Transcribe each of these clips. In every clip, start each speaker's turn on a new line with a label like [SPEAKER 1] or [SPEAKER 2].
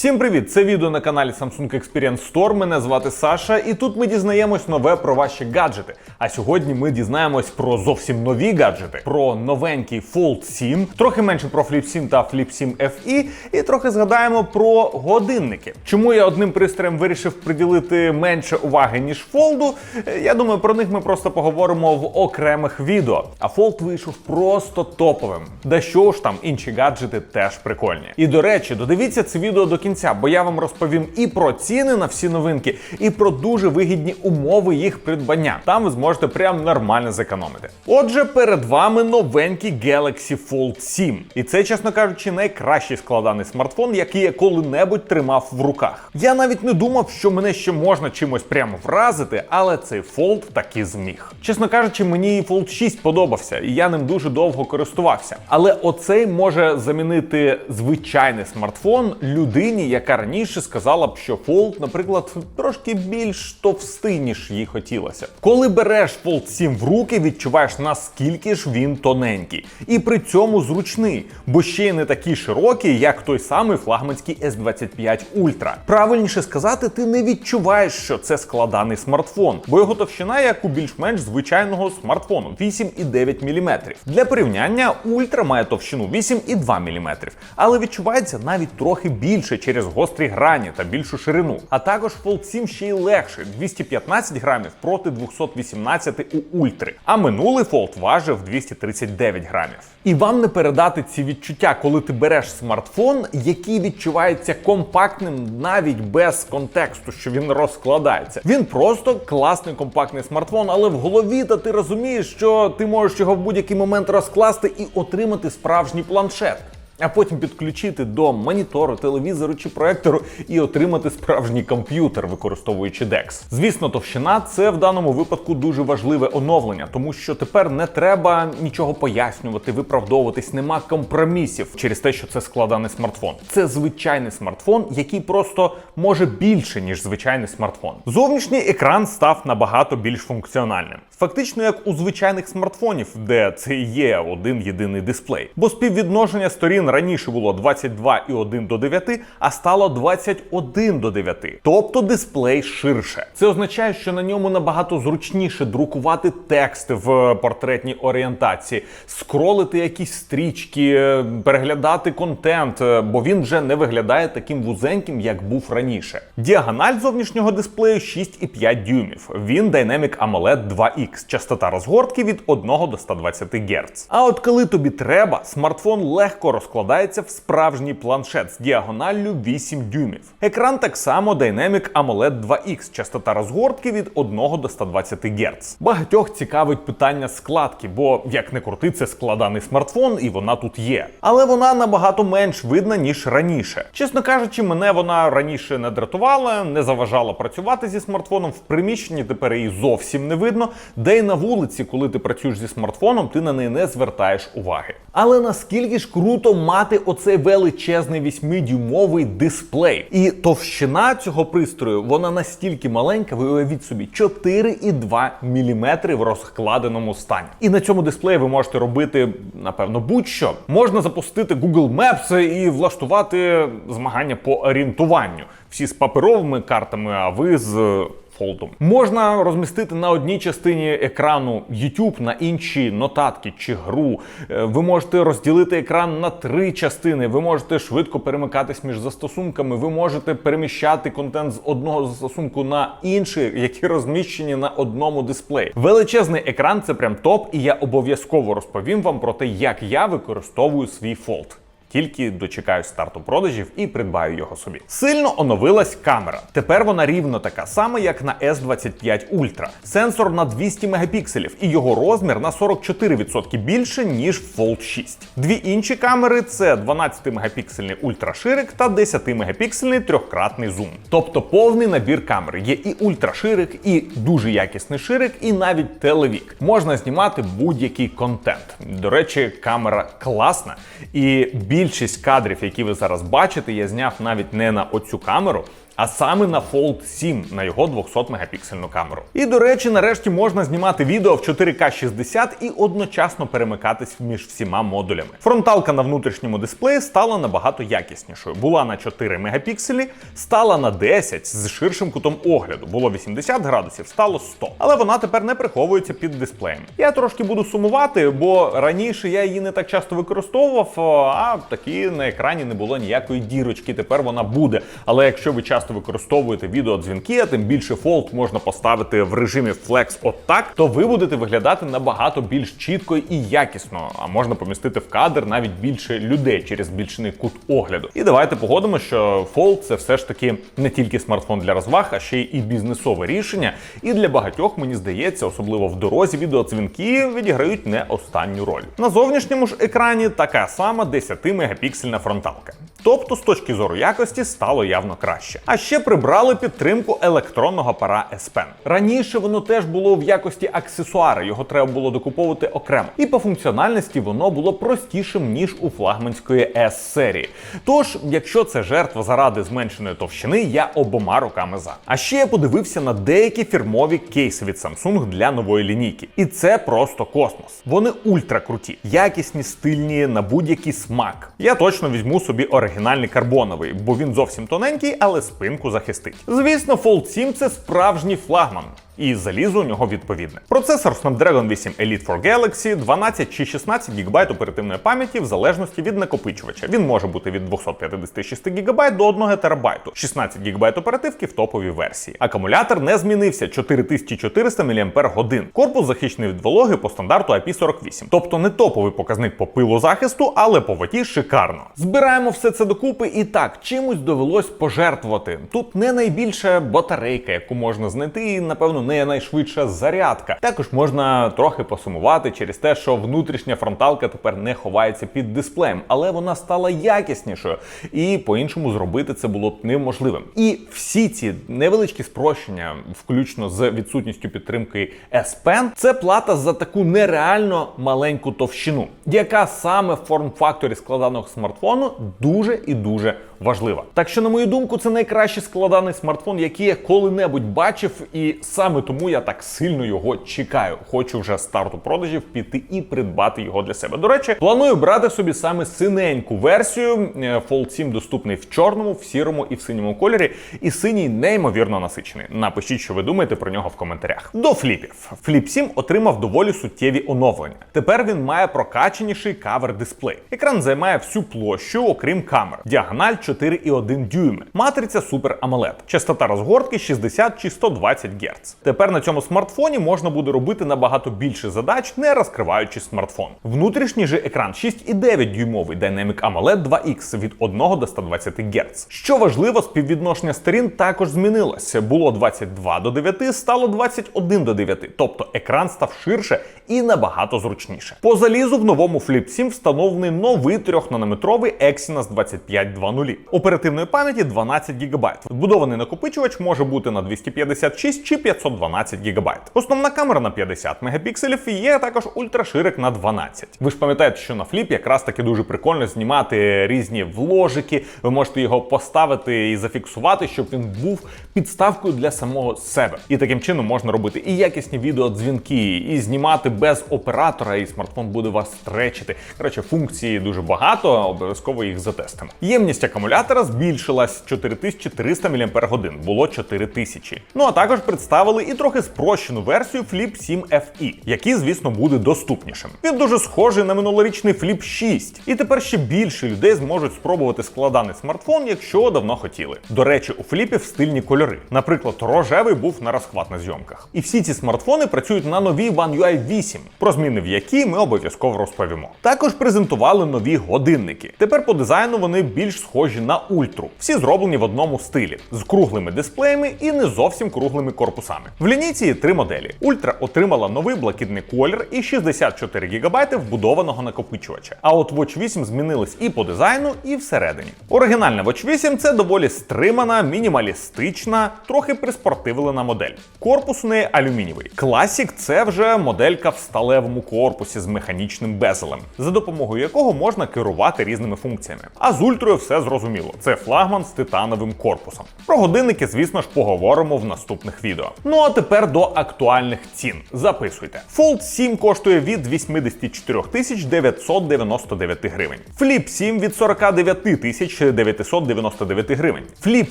[SPEAKER 1] Всім привіт! Це відео на каналі Samsung Experience Store. Мене звати Саша, і тут ми дізнаємось нове про ваші гаджети. А сьогодні ми дізнаємось про зовсім нові гаджети, про новенький Fold 7, трохи менше про Flip 7 та Flip 7 FE, і трохи згадаємо про годинники. Чому я одним пристроєм вирішив приділити менше уваги ніж Fold? Е, Я думаю, про них ми просто поговоримо в окремих відео. А Fold вийшов просто топовим. Да що ж там, інші гаджети теж прикольні. І до речі, додивіться це відео до кінця, бо я вам розповім і про ціни на всі новинки, і про дуже вигідні умови їх придбання. Там ви зможете прям нормально зекономити. Отже, перед вами новенький Galaxy Fold 7. І це, чесно кажучи, найкращий складаний смартфон, який я коли-небудь тримав в руках. Я навіть не думав, що мене ще можна чимось прямо вразити, але цей Fold таки зміг. Чесно кажучи, мені Fold 6 подобався, і я ним дуже довго користувався. Але оцей може замінити звичайний смартфон людині, яка раніше сказала б, що Fold, наприклад, трошки більш товстий, ніж їй хотілося. Коли береш Fold 7 в руки, відчуваєш наскільки ж він тоненький, і при цьому зручний, бо ще й не такий широкий, як той самий флагманський S25 Ultra. Правильніше сказати, ти не відчуваєш, що це складаний смартфон, бо його товщина як у більш-менш звичайного смартфону 8,9 мм. Для порівняння Ultra має товщину 8,2 мм, але відчувається навіть трохи більше через гострі грані та більшу ширину. А також Fold 7 ще й легший 215 грамів проти 218 у Ультри. А минулий Fold важив 239 грамів. І вам не передати ці відчуття, коли ти береш смартфон, який відчувається компактним навіть без контексту, що він розкладається. Він просто класний компактний смартфон, але в голові та ти розумієш, що ти можеш його в будь-який момент розкласти і отримати справжній планшет. А потім підключити до монітору, телевізору чи проектору і отримати справжній комп'ютер, використовуючи DeX. Звісно, товщина це в даному випадку дуже важливе оновлення, тому що тепер не треба нічого пояснювати, виправдовуватись, нема компромісів через те, що це складаний смартфон. Це звичайний смартфон, який просто може більше ніж звичайний смартфон. Зовнішній екран став набагато більш функціональним. Фактично, як у звичайних смартфонів, де це є один єдиний дисплей. Бо співвідношення сторін раніше було 22,1 до 9, а стало 21 до 9. Тобто дисплей ширше. Це означає, що на ньому набагато зручніше друкувати тексти в портретній орієнтації, скролити якісь стрічки, е, переглядати контент, е, бо він вже не виглядає таким вузеньким, як був раніше. Діагональ зовнішнього дисплею 6,5 дюймів. Він Dynamic AMOLED 2X, частота розгортки від 1 до 120 Гц. А от коли тобі треба, смартфон легко розкладається в справжній планшет з діагоналлю 8 дюймів. Екран так само Dynamic AMOLED 2X, частота розгортки від 1 до 120 Гц. Багатьох цікавить питання складки, бо як не крути, це складаний смартфон, і вона тут є. Але вона набагато менш видна, ніж раніше. Чесно кажучи, мене вона раніше не дратувала, не заважала працювати зі смартфоном в приміщенні. Тепер її зовсім не видно. Де й на вулиці, коли ти працюєш зі смартфоном, ти на неї не звертаєш уваги. Але наскільки ж круто мати оцей величезний 8-дюймовий дисплей. І товщина цього пристрою вона настільки маленька, ви уявіть собі 4,2 мм в розкладеному стані. І на цьому дисплеї ви можете робити, напевно, будь-що. Можна запустити Google Maps і влаштувати змагання по орієнтуванню. Всі з паперовими картами, а ви з фолдом. Можна розмістити на одній частині екрану YouTube, на іншій нотатки чи гру. Е, Ви можете розділити екран на три частини. Ви можете швидко перемикатись між застосунками. Ви можете переміщати контент з одного застосунку на інший, які розміщені на одному дисплеї. Величезний екран це прям топ, і я обов'язково розповім вам про те, як я використовую свій фолд. Тільки дочекаю старту продажів і придбаю його собі. Сильно оновилась камера. Тепер вона рівно така сама, як на S25 Ultra. Сенсор на 200 мегапікселів і його розмір на 44% більше, ніж Fold 6. Дві інші камери це 12 мегапіксельний ультраширик та 10 мегапіксельний трьохкратний зум. Тобто повний набір камер. Є і ультраширик, і дуже якісний ширик, і навіть телевік. Можна знімати будь-який контент. До речі, камера класна і більшість кадрів, які ви зараз бачите, я зняв навіть не на оцю камеру, а саме на Fold 7 на його 200 мегапіксельну камеру. І до речі, нарешті можна знімати відео в 4К 60 і одночасно перемикатись між всіма модулями. Фронталка на внутрішньому дисплеї стала набагато якіснішою. Була на 4 мегапікселі, стала на 10 з ширшим кутом огляду. Було 80 градусів, стало 100. Але вона тепер не приховується під дисплеєм. Я трошки буду сумувати, бо раніше я її не так часто використовував, а такі на екрані не було ніякої дірочки. Тепер вона буде. Але якщо ви часто використовуєте відеодзвінки, а тим більше Fold можна поставити в режимі Flex отак, то ви будете виглядати набагато більш чітко і якісно. А можна помістити в кадр навіть більше людей через збільшений кут огляду. І давайте погодимо, що Fold це все ж таки не тільки смартфон для розваг, а ще й і бізнесове рішення. І для багатьох, мені здається, особливо в дорозі, відеодзвінки відіграють не останню роль. На зовнішньому ж екрані така сама 10-мегапіксельна фронталка. Тобто, з точки зору якості, стало явно краще. А ще прибрали підтримку електронного пара S Pen. Раніше воно теж було в якості аксесуара, його треба було докуповувати окремо. І по функціональності воно було простішим ніж у флагманської S серії. Тож, якщо це жертва заради зменшеної товщини, я обома руками за. А ще я подивився на деякі фірмові кейси від Samsung для нової лінійки. І це просто космос. Вони ультра круті, якісні, стильні на будь-який смак. Я точно візьму собі оригінальний карбоновий, бо він зовсім тоненький, але спинку захистить. Звісно, Fold 7 це справжній флагман. І залізо у нього відповідне. Процесор Snapdragon 8 Elite for Galaxy, 12 чи 16 ГБ оперативної пам'яті в залежності від накопичувача. Він може бути від 256 ГБ до 1 ТБ, 16 ГБ оперативки в топовій версії. Акумулятор не змінився 4400 мАч. Корпус захищений від вологи по стандарту IP48. Тобто не топовий показник по пилу захисту, але по воді шикарно. Збираємо все це докупи і так, чимось довелось пожертвувати. Тут не найбільша батарейка, яку можна знайти, і напевно не найшвидша зарядка. Також можна трохи посумувати через те, що внутрішня фронталка тепер не ховається під дисплеєм, але вона стала якіснішою, і по-іншому зробити це було б неможливим. І всі ці невеличкі спрощення, включно з відсутністю підтримки S Pen, це плата за таку нереально маленьку товщину, яка саме в форм-факторі складаного смартфону дуже і дуже важлива. Так що, на мою думку, це найкращий складаний смартфон, який я коли-небудь бачив, і саме тому я так сильно його чекаю. Хочу вже старту продажів піти і придбати його для себе. До речі, планую брати собі саме синеньку версію. Е, Fold 7 доступний в чорному, в сірому і в синьому кольорі. І синій неймовірно насичений. Напишіть, що ви думаєте про нього в коментарях. До фліпів. Фліп 7 отримав доволі суттєві оновлення. Тепер він має прокачаніший кавер дисплей. Екран займає всю площу, окрім камер. Діагональ 4,1 дюйми. Матриця Super AMOLED. Частота розгортки 60 чи 120 Гц. Тепер на цьому смартфоні можна буде робити набагато більше задач, не розкриваючи смартфон. Внутрішній же екран 6,9 дюймовий Dynamic AMOLED 2X від 1 до 120 Гц. Що важливо, співвідношення сторін також змінилося. Було 22 до 9, стало 21 до 9. Тобто екран став ширше і набагато зручніше. По залізу в новому Flip 7 встановлений новий 3-нанометровий Exynos 2520. Оперативної пам'яті 12 ГБ. Вбудований накопичувач може бути на 256 чи 512 ГБ. Основна камера на 50 мегапікселів і є також ультраширик на 12. Ви ж пам'ятаєте, що на фліп якраз таки дуже прикольно знімати різні вложики. Ви можете його поставити і зафіксувати, щоб він був підставкою для самого себе. І таким чином можна робити і якісні відеодзвінки, і знімати без оператора, і смартфон буде вас стречити. Коротше, функції дуже багато, обов'язково їх затестимо. Ємність акумулятора збільшилась 4300 мАч, було 4000. Ну а також представили і трохи спрощену версію Flip 7 FE, який, звісно, буде доступнішим. Він дуже схожий на минулорічний Flip 6. І тепер ще більше людей зможуть спробувати складаний смартфон, якщо давно хотіли. До речі, у фліпів стильні кольори. Наприклад, рожевий був на розхват на зйомках. І всі ці смартфони працюють на новій One UI 8, про зміни в які ми обов'язково розповімо. Також презентували нові годинники. Тепер по дизайну вони більш схожі на ультру. Всі зроблені в одному стилі з круглими дисплеями і не зовсім круглими корпусами. В лінійці є три моделі. Ультра отримала новий блакитний колір і 64 ГБ вбудованого накопичувача. А от Watch 8 змінилась і по дизайну, і всередині. Оригінальна Watch 8 це доволі стримана, мінімалістична, трохи приспортивлена модель. Корпус у неї алюмінієвий. Classic – це вже моделька в сталевому корпусі з механічним безелем, за допомогою якого можна керувати різними функціями. А з ультрою все зрозуміло. Зрозуміло, це флагман з титановим корпусом. Про годинники, звісно ж, поговоримо в наступних відео. Ну а тепер до актуальних цін. Записуйте. Fold 7 коштує від 84 тисяч 999 гривень. Flip 7 від 49 тисяч 999 гривень. Flip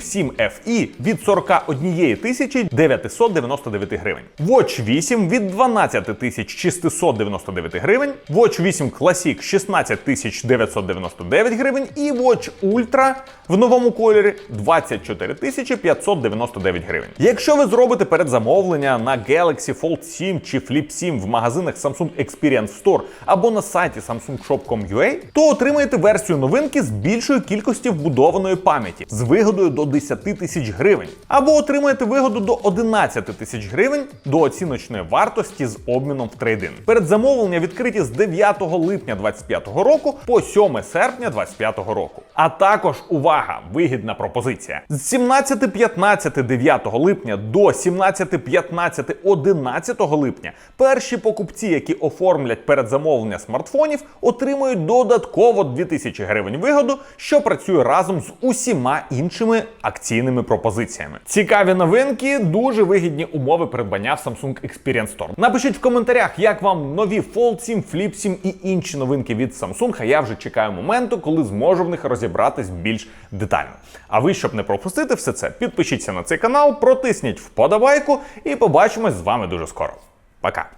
[SPEAKER 1] 7 FE від 41 тисячі 999 гривень. Watch 8 від 12 тисяч 699 гривень. Watch 8 Classic 16 тисяч 999 гривень. І Watch Ultra в новому кольорі 24 тисячі 599 гривень. Якщо ви зробите передзамовлення на Galaxy Fold 7 чи Flip 7 в магазинах Samsung Experience Store або на сайті samsungshop.com.ua, то отримаєте версію новинки з більшою кількістю вбудованої пам'яті з вигодою до 10 тисяч гривень, або отримаєте вигоду до 11 тисяч гривень до оціночної вартості з обміном в трейдин. Передзамовлення відкриті з 9 липня 2025 року по 7 серпня 2025 року. А також увага! Вигідна пропозиція з 17.15 9 липня до 17.15 11 липня перші покупці, які оформлять передзамовлення смартфонів, отримують додатково 2000 гривень вигоду, що працює разом з усіма іншими акційними пропозиціями. Цікаві новинки, дуже вигідні умови придбання в Samsung Experience Store. Напишіть в коментарях, як вам нові Fold 7, Flip 7 і інші новинки від Samsung. Я вже чекаю моменту, коли зможу в них розібратись більш детально. А ви, щоб не пропустити все це, підпишіться на цей канал, протисніть вподобайку і побачимось з вами дуже скоро. Пока!